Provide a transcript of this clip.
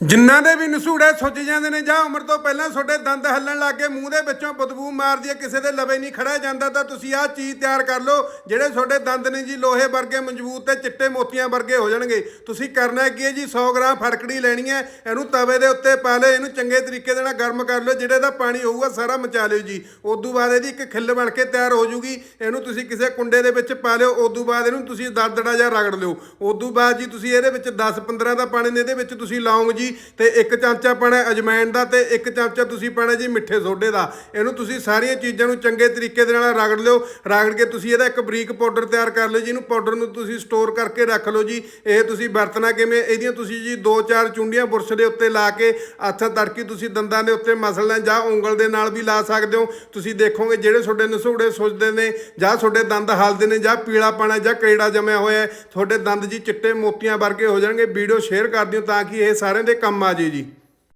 ਜਿਨ੍ਹਾਂ ਦੇ ਵੀ ਨਸੂੜੇ ਸੁੱਜ ਜਾਂਦੇ ਨੇ ਜਾਂ ਉਮਰ ਤੋਂ ਪਹਿਲਾਂ ਤੁਹਾਡੇ ਦੰਦ ਹੱਲਣ ਲੱਗ ਲੱਗੇ ਮੂੰਹ ਦੇ ਵਿੱਚੋਂ ਬਦਬੂ ਮਾਰਦੀ ਹੈ ਕਿਸੇ ਦੇ ਲਵੇ ਨਹੀਂ ਖੜਾ ਜਾਂਦਾ, ਤਾਂ ਤੁਸੀਂ ਆਹ ਚੀਜ਼ ਤਿਆਰ ਕਰ ਲਓ, ਜਿਹੜੇ ਤੁਹਾਡੇ ਦੰਦ ਨੇ ਜੀ ਲੋਹੇ ਵਰਗੇ, ਮਜ਼ਬੂਤ ਤੇ ਚਿੱਟੇ ਮੋਤੀਆਂ ਵਰਗੇ ਹੋ ਜਾਣਗੇ। ਤੁਸੀਂ ਕਰਨਾ ਕੀ ਹੈ ਜੀ 100 ਗ੍ਰਾਮ ਫੜਕੜੀ ਲੈਣੀ ਹੈ, ਇਹਨੂੰ ਤਵੇ ਦੇ ਉੱਤੇ ਪਾ ਲਿਓ, ਇਹਨੂੰ ਚੰਗੇ ਤਰੀਕੇ ਦੇ ਨਾਲ ਗਰਮ ਕਰ ਲਿਓ, ਜਿਹੜੇ ਦਾ ਪਾਣੀ ਹੋਊਗਾ ਸਾਰਾ ਮਚਾ ਲਿਓ ਜੀ। ਉਦੋਂ ਬਾਅਦ ਇਹਦੀ ਇੱਕ ਖਿੱਲ ਬਣ ਕੇ ਤਿਆਰ ਹੋ ਜੂਗੀ, ਇਹਨੂੰ ਤੁਸੀਂ ਕਿਸੇ ਕੁੰਡੇ ਦੇ ਵਿੱਚ ਪਾ ਲਿਓ, ਉਦੋਂ ਬਾਅਦ ਇਹਨੂੰ ਤੁਸੀਂ ਦਰਦੜਾ ਜਿਹਾ ਰਗੜ ਲਿਓ। ਉਦੋਂ ਬਾਅਦ ਜੀ ਤੁਸੀਂ ਇਹਦੇ ਵਿੱਚ 10 15 ਦਾ ਪਾਣੀ ਨੇ ਇਹਦੇ ਵਿੱਚ ਤੁਸੀਂ ਲਾਉਂਗੇ ਜੀ ਤੇ ਇੱਕ ਚਮਚਾ ਪਾਣਾ ਅਜਵਾਇਣ ਦਾ ਤੇ ਇੱਕ ਚਮਚਾ ਤੁਸੀਂ ਪਾਣਾ ਜੀ ਮਿੱਠੇ ਸੋਡੇ ਦਾ। ਇਹਨੂੰ ਤੁਸੀਂ ਸਾਰੀਆਂ ਚੀਜ਼ਾਂ ਨੂੰ ਚੰਗੇ ਤਰੀਕੇ ਦੇ ਨਾਲ ਰਗੜ ਲਿਓ। ਰਗੜ ਕੇ ਤੁਸੀਂ ਇਹਦਾ ਇੱਕ ਬਰੀਕ ਪਾਊਡਰ ਤਿਆਰ ਕਰ ਲਿਓ ਜੀ। ਇਹਨੂੰ ਪਾਊਡਰ ਨੂੰ ਤੁਸੀਂ ਸਟੋਰ ਕਰਕੇ ਰੱਖ ਲਓ ਜੀ। ਇਹ ਤੁਸੀਂ ਵਰਤਣਾ ਕਿਵੇਂ? ਇਹਦੀਆਂ ਤੁਸੀਂ ਜੀ ਦੋ ਚਾਰ ਚੁੰਡੀਆਂ ਬੁਰਸ਼ ਦੇ ਉੱਤੇ ਲਾ ਕੇ, ਹੱਥ ਤੜਕੀ ਤੁਸੀਂ ਦੰਦਾਂ ਦੇ ਉੱਤੇ ਮਸਲਣਾ ਜਾਂ ਉਂਗਲ ਦੇ ਨਾਲ ਵੀ ਲਾ ਸਕਦੇ ਹੋ। ਤੁਸੀਂ ਦੇਖੋਗੇ ਜਿਹੜੇ ਤੁਹਾਡੇ ਨਸੂੜੇ ਸੁੱਜਦੇ ਨੇ ਜਾਂ ਤੁਹਾਡੇ ਦੰਦ ਹਲਦੇ ਨੇ ਜਾਂ ਪੀਲਾ ਪਾਣਾ ਜਾਂ ਕੇੜਾ ਜਮਿਆ ਹੋਇਆ ਤੁਹਾਡੇ ਦੰਦ ਜੀ ਚਿੱਟੇ ਮੋਤੀਆਂ ਵਰਗੇ ਹੋ ਜਾਣਗੇ। ਵੀਡੀਓ ਸ਼ੇਅਰ ਕਰ ਦਿਓ ਤਾਂ ਕਿ ਇਹ ਸਾਰਿਆਂ ਦੇ ਕੰਮ ਆ ਜੇ ਜੀ।